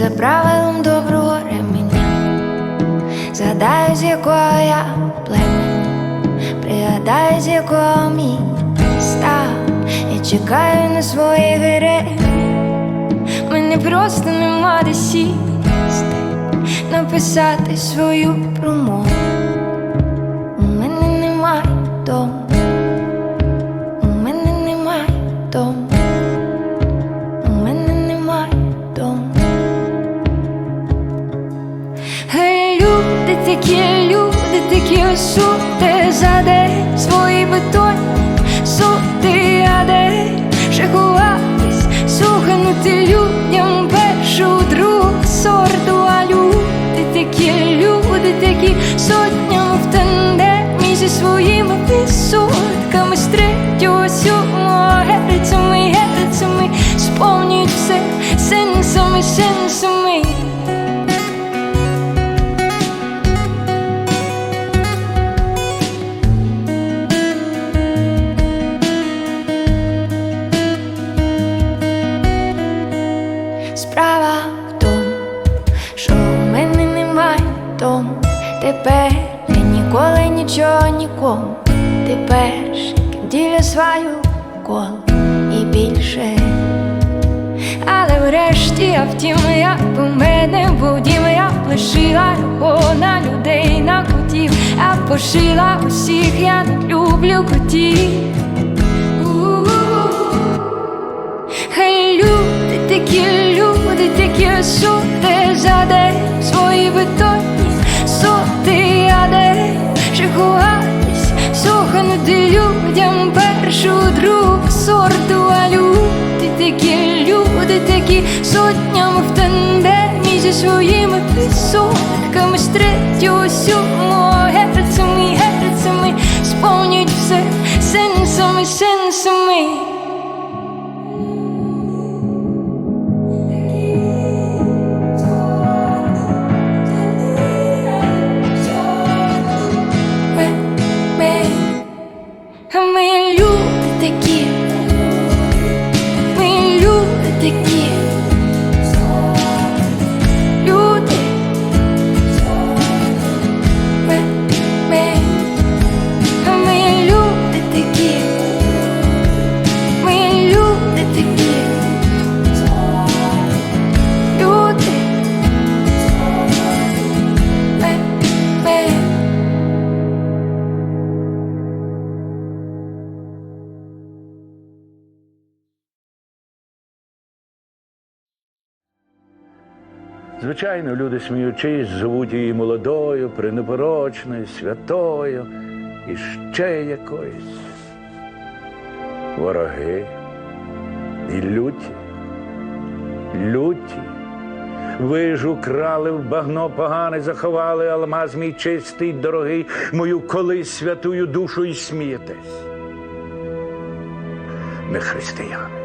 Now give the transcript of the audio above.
за правилом доброго ременя, згадаю, з якого я племені, пригадаю, з якого міста, я чекаю на свої гереї. Мене просто нема де сісти, написати свою промову. Такі, люди такі сути за день свої бетонні сути, а де ще ховатись, суханути людям першу другу сорту, а люди такі, люди такі сотнями в тандемі зі своїми відсотками з третього сьомого дому. Тепер я ніколи нічого нікому. Ким ділю свою колу і більше. Але врешті я втім, я б у мене був дім, я лишила його на людей, на котів, б пошила усіх, я не люблю котів. Хай люди такі, люди такі сути за день людям першу другу сорту, а люди такі, люди такі сотням в тандемі зі своїми відсотками з третього сьомого герцями, герцями сповнюють все сенсами, сенсами. Ми люди такі, ми люди такі, Звичайно, люди сміючись, звуть її молодою, пренепорочною, святою і ще якоюсь. Вороги і люті, люті. Ви ж украли в багно погане, заховали алмаз мій чистий, дорогий, мою колись святую душу і смієтесь. Не християни.